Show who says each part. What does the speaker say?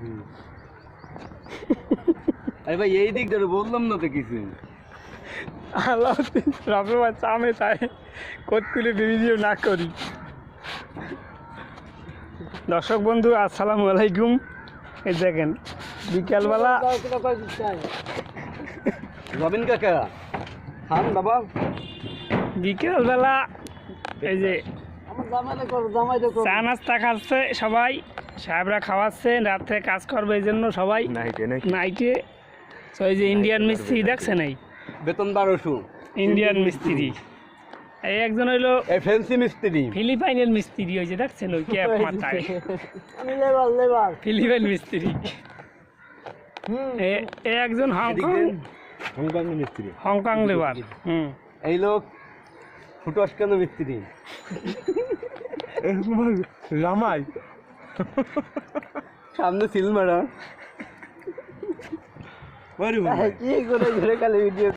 Speaker 1: হুম। আরে ভাই এই দিক ধরে বললাম না তো কিছু।
Speaker 2: আল্লাহ ভিডিও না করি। দর্শক বন্ধু আসসালামু আলাইকুম। এই দেখেন বিকালবেলা
Speaker 1: রবিন কাকা। খান বাবা।
Speaker 2: বিকেলবেলা এই যে চা নাস্তা খাচ্ছে সবাই। সাহেবরা খাওয়াচ্ছেন রাত্রে কাজ করবে এই জন্য সবাই। নাইটে তো এই যে ইন্ডিয়ান মিস্ত্রি দেখছেন এই?
Speaker 1: বেতন বারোশো।
Speaker 2: ইন্ডিয়ান মিস্ত্রি। এই একজন হইল
Speaker 1: এই ফ্যান্সি মিস্ত্রি।
Speaker 2: ফিলিপাইনের মিস্ত্রি হয়েছে দেখছেন ওই ক্যাপ মাথায় ফিলিপাইন মিস্ত্রি। এ- এ একজন হংকং
Speaker 1: হংকং মিস্ত্রি।
Speaker 2: Hong Kong labour. হুম।
Speaker 1: এই লোক মিস্ত্রি।
Speaker 3: রামাই
Speaker 1: সামনে সিল মারা কি করে ঘুরে কালে ভিডিও